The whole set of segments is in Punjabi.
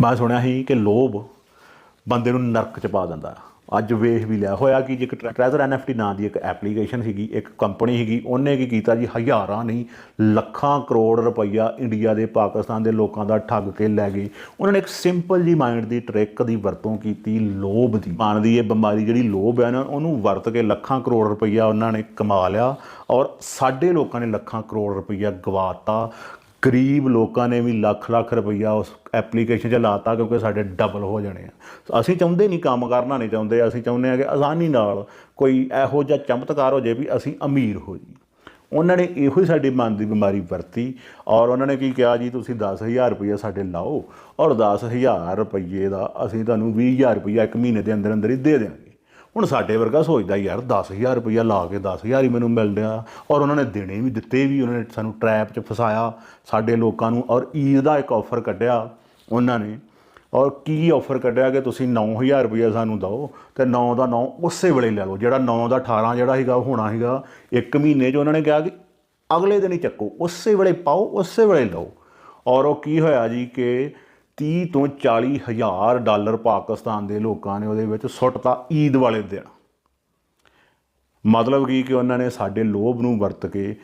ਮੈਂ ਸੁਣਿਆ ਸੀ ਕਿ ਲੋਭ ਬੰਦੇ ਨੂੰ ਨਰਕ ਚ ਪਾ ਦਿੰਦਾ। ਅੱਜ ਵੇਖ ਵੀ ਲਿਆ। ਹੋਇਆ ਕਿ ਇੱਕ ਟ੍ਰੈਜ਼ਰ ਐਨਐਫਟੀ ਨਾਂ ਦੀ ਇੱਕ ਐਪਲੀਕੇਸ਼ਨ ਸੀਗੀ, ਇੱਕ ਕੰਪਨੀ ਸੀਗੀ, ਉਹਨੇ ਕੀ ਕੀਤਾ ਜੀ? ਹਜ਼ਾਰਾਂ ਨਹੀਂ, ਲੱਖਾਂ ਕਰੋੜ ਰੁਪਈਆ ਇੰਡੀਆ ਦੇ, ਪਾਕਿਸਤਾਨ ਦੇ ਲੋਕਾਂ ਦਾ ਠੱਗ ਕੇ ਲੈ ਗਏ। ਉਹਨਾਂ ਨੇ ਇੱਕ ਸਿੰਪਲ ਜੀ ਮਾਈਂਡ ਦੀ ਟ੍ਰਿਕ ਦੀ ਵਰਤੋਂ ਕੀਤੀ, ਲੋਭ ਦੀ। ਮਨ ਦੀ ਇਹ ਬਿਮਾਰੀ ਜਿਹੜੀ ਲੋਭ ਹੈ ਨਾ, ਉਹਨੂੰ ਵਰਤ ਕੇ ਲੱਖਾਂ ਕਰੋੜ ਰੁਪਈਆ ਉਹਨਾਂ ਨੇ ਕਮਾ ਲਿਆ ਔਰ ਸਾਡੇ ਲੋਕਾਂ ਨੇ ਲੱਖਾਂ ਕਰੋੜ ਰੁਪਈਆ ਗਵਾਤਾ। ਗਰੀਬ ਲੋਕਾਂ ਨੇ ਵੀ ਲੱਖ ਲੱਖ ਰੁਪਈਆ ਉਸ ਐਪਲੀਕੇਸ਼ਨ 'ਚ ਲਾਤਾ ਕਿਉਂਕਿ ਸਾਡੇ ਡਬਲ ਹੋ ਜਾਣੇ ਆ। ਅਸੀਂ ਚਾਹੁੰਦੇ ਨਹੀਂ ਕੰਮ ਕਰਨਾ ਨਹੀਂ ਚਾਹੁੰਦੇ, ਅਸੀਂ ਚਾਹੁੰਦੇ ਆ ਕਿ ਆਸਾਨੀ ਨਾਲ ਕੋਈ ਇਹੋ ਜਿਹਾ ਚਮਤਕਾਰ ਹੋ ਜਾਏ ਵੀ ਅਸੀਂ ਅਮੀਰ ਹੋ ਜੀ ਉਹਨਾਂ ਨੇ ਇਹੋ ਹੀ ਸਾਡੀ ਮਨ ਦੀ ਬਿਮਾਰੀ ਵਰਤੀ ਔਰ ਉਹਨਾਂ ਨੇ ਕੀ ਕਿਹਾ ਜੀ, ਤੁਸੀਂ 10000 ਰੁਪਈਆ ਸਾਡੇ ਲਾਓ ਔਰ 10000 ਰੁਪਈਏ ਦਾ ਅਸੀਂ ਤੁਹਾਨੂੰ 20000 ਰੁਪਈਆ ਇੱਕ ਮਹੀਨੇ ਦੇ ਅੰਦਰ ਅੰਦਰ ਹੀ ਦੇ ਦਿਆਂਗੇ ਹੁਣ ਸਾਡੇ ਵਰਗਾ ਸੋਚਦਾ ਯਾਰ 10000 ਰੁਪਈਆ ਲਾ ਕੇ 10000 ਹੀ ਮੈਨੂੰ ਮਿਲ ਰਿਹਾ ਔਰ ਉਹਨਾਂ ਨੇ ਦੇਣੇ ਵੀ ਦਿੱਤੇ ਵੀ, ਉਹਨਾਂ ਨੇ ਸਾਨੂੰ ਟਰੈਪ 'ਚ ਫਸਾਇਆ ਸਾਡੇ ਲੋਕਾਂ ਨੂੰ ਔਰ ਈਦ ਦਾ ਇੱਕ ਆਫਰ ਕੱਢਿਆ ਉਹਨਾਂ ਨੇ। ਔਰ ਕੀ ਆਫਰ ਕੱਢਿਆ ਕਿ ਤੁਸੀਂ 9000 ਰੁਪਈਆ ਸਾਨੂੰ ਦਿਓ ਤੇ 9 ਦਾ 9 ਉਸੇ ਵੇਲੇ ਲੈ ਲਓ। ਜਿਹੜਾ 9 ਦਾ 18 ਜਿਹੜਾ ਸੀਗਾ, ਉਹ ਹੋਣਾ ਸੀਗਾ। ਇੱਕ ਮਹੀਨੇ 'ਚ ਉਹਨਾਂ ਨੇ ਕਿਹਾ ਕਿ ਅਗਲੇ ਦਿਨ ਹੀ ਚੱਕੋ, ਉਸੇ ਵੇਲੇ ਪਾਓ, ਉਸੇ ਵੇਲੇ ਲਓ। ਔਰ ਉਹ ਕੀ ਹੋਇਆ ਜੀ ਕਿ 30 ਤੋਂ 40 ਹਜ਼ਾਰ ਡਾਲਰ ਪਾਕਿਸਤਾਨ ਦੇ ਲੋਕਾਂ ਨੇ ਉਹਦੇ ਵਿੱਚ ਸੁੱਟਤਾ ਈਦ ਵਾਲੇ ਦਿਨ। ਮਤਲਬ ਕੀ ਕਿ ਉਹਨਾਂ ਨੇ ਸਾਡੇ ਲੋਭ ਨੂੰ ਵਰਤ ਕੇ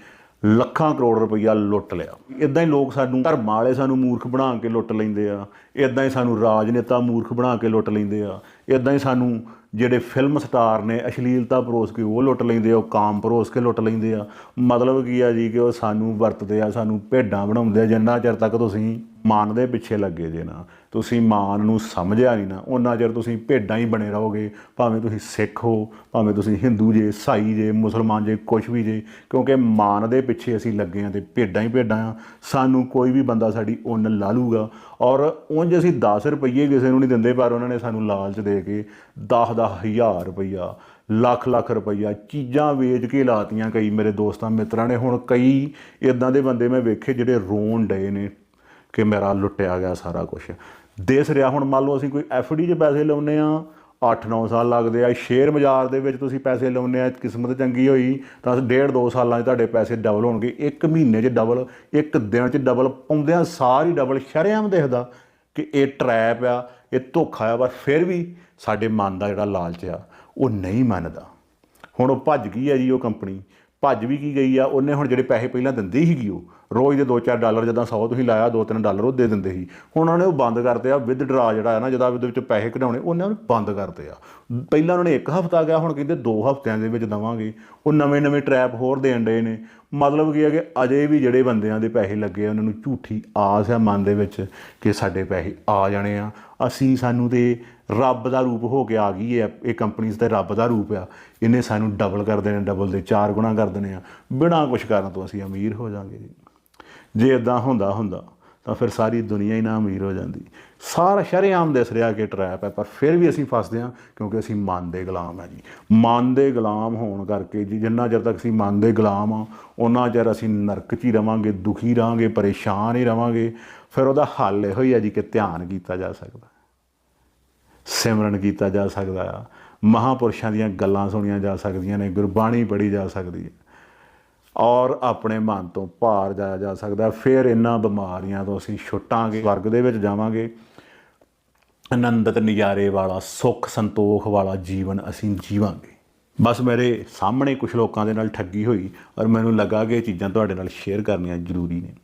ਲੱਖਾਂ ਕਰੋੜ ਰੁਪਈਆ ਲੁੱਟ ਲਿਆ। ਇਦਾਂ ਹੀ ਲੋਕ ਸਾਨੂੰ ਧਰਮ ਵਾਲੇ ਸਾਨੂੰ ਮੂਰਖ ਬਣਾ ਕੇ ਲੁੱਟ ਲੈਂਦੇ ਆ। ਇਦਾਂ ਹੀ ਸਾਨੂੰ ਰਾਜਨੇਤਾ ਮੂਰਖ ਬਣਾ ਕੇ ਲੁੱਟ ਲੈਂਦੇ ਆ। ਇਦਾਂ ਹੀ ਸਾਨੂੰ ਜਿਹੜੇ ਫਿਲਮ ਸਟਾਰ ਨੇ ਅਸ਼ਲੀਲਤਾ ਪਰੋਸ ਕੇ ਉਹ ਲੁੱਟ ਲੈਂਦੇ ਆ, ਉਹ ਕਾਮ ਪਰੋਸ ਕੇ ਲੁੱਟ ਲੈਂਦੇ ਆ। ਮਤਲਬ ਕੀ ਆ ਜੀ ਕਿ ਉਹ ਸਾਨੂੰ ਵਰਤਦੇ ਆ, ਸਾਨੂੰ ਭੇਡਾਂ ਬਣਾਉਂਦੇ ਆ, ਜਿੰਨਾ ਚਿਰ ਤੱਕ ਤੁਸੀਂ ਮਾਨ ਦੇ ਪਿੱਛੇ ਲੱਗੇ ਜੇ ਨਾ। ਤੁਸੀਂ ਮਾਨ ਨੂੰ ਸਮਝਿਆ ਨਹੀਂ ਨਾ ਉਹਨਾਂ ਚਿਰ ਤੁਸੀਂ ਭੇਡਾਂ ਹੀ ਬਣੇ ਰਹੋਗੇ। ਭਾਵੇਂ ਤੁਸੀਂ ਸਿੱਖ ਹੋ, ਭਾਵੇਂ ਤੁਸੀਂ ਹਿੰਦੂ ਜੇ ਈਸਾਈ ਜੇ ਮੁਸਲਮਾਨ ਜੇ ਕੁਝ ਵੀ ਜੇ, ਕਿਉਂਕਿ ਮਾਨ ਦੇ ਪਿੱਛੇ ਅਸੀਂ ਲੱਗੇ ਆ ਤੇ ਭੇਡਾਂ ਹੀ ਭੇਡਾਂ ਆ। ਸਾਨੂੰ ਕੋਈ ਵੀ ਬੰਦਾ ਸਾਡੀ ਉੱਨ ਲਾ ਲੂਗਾ। ਔਰ ਉਂਝ ਅਸੀਂ 10 ਰੁਪਏ ਕਿਸੇ ਨੂੰ ਨਹੀਂ ਦਿੰਦੇ, ਪਰ ਉਹਨਾਂ ਨੇ ਸਾਨੂੰ ਲਾਲਚ ਦੇ ਕੇ 10 ਦਸ ਹਜ਼ਾਰ ਰੁਪਈਆ, ਲੱਖ ਲੱਖ ਰੁਪਈਆ ਚੀਜ਼ਾਂ ਵੇਚ ਕੇ ਲਾਤੀਆਂ ਕਈ ਮੇਰੇ ਦੋਸਤਾਂ ਮਿੱਤਰਾਂ ਨੇ। ਹੁਣ ਕਈ ਇਦਾਂ ਦੇ ਬੰਦੇ ਮੈਂ ਵੇਖੇ ਜਿਹੜੇ ਰੋਣ ਡਏ ਨੇ ਕਿ ਮੇਰਾ ਲੁੱਟਿਆ ਗਿਆ ਸਾਰਾ ਕੁਝ ਦੇਸ ਰਿਹਾ ਹੁਣ ਮੰਨ ਲਓ ਅਸੀਂ ਕੋਈ ਡੀ 'ਚ ਪੈਸੇ ਲਾਉਨੇ ਆ 8-9 ਸਾਲ ਲੱਗਦੇ ਆ, ਸ਼ੇਅਰ ਬਾਜ਼ਾਰ ਦੇ ਵਿੱਚ ਤੁਸੀਂ ਪੈਸੇ ਲਾਉਨੇ ਆ, ਕਿਸਮਤ ਚੰਗੀ ਹੋਈ ਤਾਂ ਡੇਢ ਦੋ ਸਾਲਾਂ 'ਚ ਤੁਹਾਡੇ ਪੈਸੇ ਡਬਲ ਹੋਣਗੇ। ਇੱਕ ਮਹੀਨੇ 'ਚ ਡਬਲ, ਇੱਕ ਦਿਨ 'ਚ ਡਬਲ, ਪਾਉਂਦਿਆਂ ਸਾਰੀ ਡਬਲ, ਸ਼ਰੇਆਮ ਦਿਖਦਾ। ਕਿ ਇਹ ਟਰੈਪ ਆ, ਇਹ ਧੋਖਾ ਆ ਪਰ ਫਿਰ ਵੀ ਸਾਡੇ ਮਨ ਦਾ ਜਿਹੜਾ ਲਾਲਚ ਆ, ਉਹ ਨਹੀਂ ਮੰਨਦਾ। ਹੁਣ ਉਹ ਭੱਜ ਗਈ ਆ ਜੀ ਉਹ ਕੰਪਨੀ, ਭੱਜ ਵੀ ਕੀ ਗਈ ਆ, ਉਹਨੇ ਹੁਣ ਜਿਹੜੇ ਪੈਸੇ ਪਹਿਲਾਂ ਦਿੰਦੀ ਸੀਗੀ ਉਹ ਰੋਜ਼ ਦੇ 2-4 ਡਾਲਰ ਜਦੋਂ 100 ਤੁਸੀਂ ਲਾਇਆ 2-3 ਡਾਲਰ ਉਹ ਦੇ ਦਿੰਦੇ ਸੀ। ਹੁਣ ਉਹਨਾਂ ਨੇ ਉਹ ਬੰਦ ਕਰਤੇ ਆ ਵਿਦਡਰਾ ਜਿਹੜਾ ਹੈ ਨਾ, ਜਿਹਦਾ ਉਹਦੇ ਵਿੱਚ ਪੈਸੇ ਕਢਾਉਣੇ, ਉਹਨਾਂ ਨੂੰ ਬੰਦ ਕਰਤੇ ਆ। ਪਹਿਲਾਂ ਉਹਨਾਂ ਨੇ ਇੱਕ ਹਫ਼ਤਾ ਗਿਆ, ਹੁਣ ਕਹਿੰਦੇ 2 ਹਫ਼ਤਿਆਂ ਦੇ ਵਿੱਚ ਦਵਾਂਗੇ। ਉਹ ਨਵੇਂ-ਨਵੇਂ ਟਰੈਪ ਹੋਰ ਦੇਣ ਡਏ ਨੇ। ਮਤਲਬ ਕੀ ਹੈ ਕਿ ਅਜੇ ਵੀ ਜਿਹੜੇ ਬੰਦਿਆਂ ਦੇ ਪੈਸੇ ਲੱਗੇ ਉਹਨਾਂ ਨੂੰ ਝੂਠੀ ਆਸ ਹੈ ਮਨ ਦੇ ਵਿੱਚ ਕਿ ਸਾਡੇ ਪੈਸੇ ਆ ਜਾਣੇ ਆ। ਅਸੀਂ ਸਾਨੂੰ ਤੇ ਰੱਬ ਦਾ ਰੂਪ ਹੋ ਕੇ ਆ ਗਈ ਹੈ, ਇਹ ਕੰਪਨੀਆਂ ਤੇ ਰੱਬ ਦਾ ਰੂਪ ਆ। ਇਹਨੇ ਸਾਨੂੰ ਡਬਲ ਕਰ ਦੇਣੇ ਡਬਲ ਦੇ ਚਾਰ ਗੁਣਾ ਕਰ ਦੇਣੇ ਆ। ਬਿਨਾਂ ਕੁਝ ਕਰਨ ਤੋਂ ਅਸੀਂ ਅਮੀਰ ਹੋ ਜਾਾਂਗੇ ਜੀ। ਜੇ ਇਦਾਂ ਹੁੰਦਾ ਹੁੰਦਾ, ਤਾਂ ਫਿਰ ਸਾਰੀ ਦੁਨੀਆ ਹੀ ਨਾ ਅਮੀਰ ਹੋ ਜਾਂਦੀ। ਸਾਰਾ ਸ਼ਰੇਆਮ ਦਿਸ ਰਿਹਾ ਕਿ ਟਰੈਪ ਹੈ, ਪਰ ਫਿਰ ਵੀ ਅਸੀਂ ਫਸਦੇ ਹਾਂ ਕਿਉਂਕਿ ਅਸੀਂ ਮਨ ਦੇ ਗੁਲਾਮ ਹੈ ਜੀ। ਮਨ ਦੇ ਗੁਲਾਮ ਹੋਣ ਕਰਕੇ ਜੀ, ਜਿੰਨਾ ਚਿਰ ਤੱਕ ਅਸੀਂ ਮਨ ਦੇ ਗੁਲਾਮ ਆ ਉਹਨਾਂ ਚਿਰ ਅਸੀਂ ਨਰਕ 'ਚ ਹੀ ਰਵਾਂਗੇ, ਦੁਖੀ ਰਹਾਂਗੇ, ਪਰੇਸ਼ਾਨ ਹੀ ਰਵਾਂਗੇ ਫਿਰ ਉਹਦਾ ਹੱਲ ਇਹੋ ਹੀ ਹੈ ਜੀ ਕਿ ਧਿਆਨ ਕੀਤਾ ਜਾ ਸਕਦਾ ਸਿਮਰਨ ਕੀਤਾ ਜਾ ਸਕਦਾ ਆ ਮਹਾਪੁਰਸ਼ਾਂ ਦੀਆਂ ਗੱਲਾਂ ਸੁਣੀਆਂ ਜਾ ਸਕਦੀਆਂ ਨੇ, ਗੁਰਬਾਣੀ ਪੜ੍ਹੀ ਜਾ ਸਕਦੀ ਹੈ। ਔਰ ਆਪਣੇ ਮਨ ਤੋਂ ਭਾਰ ਜਾਇਆ ਜਾ ਸਕਦਾ। ਫਿਰ ਇਹਨਾਂ ਬਿਮਾਰੀਆਂ ਤੋਂ ਅਸੀਂ ਛੁੱਟਾਂਗੇ ਵਰਗ ਦੇ ਵਿੱਚ ਜਾਵਾਂਗੇ। ਆਨੰਦਤ ਨਜ਼ਾਰੇ ਵਾਲਾ, ਸੁੱਖ ਸੰਤੋਖ ਵਾਲਾ ਜੀਵਨ ਅਸੀਂ ਜੀਵਾਂਗੇ। ਬਸ ਮੇਰੇ ਸਾਹਮਣੇ ਕੁਝ ਲੋਕਾਂ ਦੇ ਨਾਲ ਠੱਗੀ ਹੋਈ ਔਰ ਮੈਨੂੰ ਲੱਗਾ ਕਿ ਇਹ ਚੀਜ਼ਾਂ ਤੁਹਾਡੇ ਨਾਲ ਸ਼ੇਅਰ ਕਰਨੀਆਂ ਜ਼ਰੂਰੀ ਨੇ।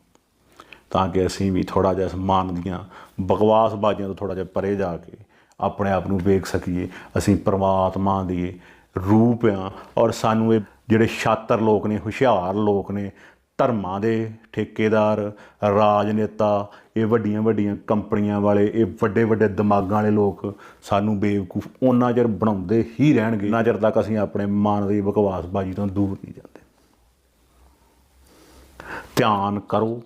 ਤਾਂ ਕਿ ਅਸੀਂ ਵੀ ਥੋੜਾ ਜਿਹਾ ਇਸ ਮਨ ਦੀਆਂ ਬਕਵਾਸ ਬਾਜ਼ੀਆਂ ਤੋਂ ਥੋੜਾ ਜਿਹਾ ਪਰੇ ਜਾ ਕੇ ਆਪਣੇ ਆਪ ਨੂੰ ਵੇਖ ਸਕੀਏ। ਅਸੀਂ ਪ੍ਰਮਾਤਮਾ ਦੀ ਰੂਪ ਆ ਔਰ ਸਾਨੂੰ ਇਹ ਜਿਹੜੇ ਛਾਤਰ ਲੋਕ ਨੇ, ਹੁਸ਼ਿਆਰ ਲੋਕ ਨੇ, ਧਰਮਾਂ ਦੇ ਠੇਕੇਦਾਰ, ਰਾਜਨੇਤਾ, ਇਹ ਵੱਡੀਆਂ ਵੱਡੀਆਂ ਕੰਪਨੀਆਂ ਵਾਲੇ, ਇਹ ਵੱਡੇ ਵੱਡੇ ਦਿਮਾਗਾਂ ਵਾਲੇ ਲੋਕ ਸਾਨੂੰ ਬੇਵਕੂਫ ਉਹਨਾਂ ਚਿਰ ਬਣਾਉਂਦੇ ਹੀ ਰਹਿਣਗੇ। ਉਹਨਾਂ ਚਿਰ ਤੱਕ ਅਸੀਂ ਆਪਣੇ ਮਨ ਦੀ ਬਕਵਾਸਬਾਜ਼ੀ ਤੋਂ ਦੂਰ ਨਹੀਂ ਜਾਂਦੇ। ਧਿਆਨ ਕਰੋ,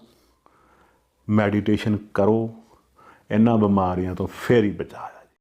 ਮੈਡੀਟੇਸ਼ਨ ਕਰੋ, ਇਹਨਾਂ ਬਿਮਾਰੀਆਂ ਤੋਂ ਫੇਰ ਹੀ ਬਚਾਇਆ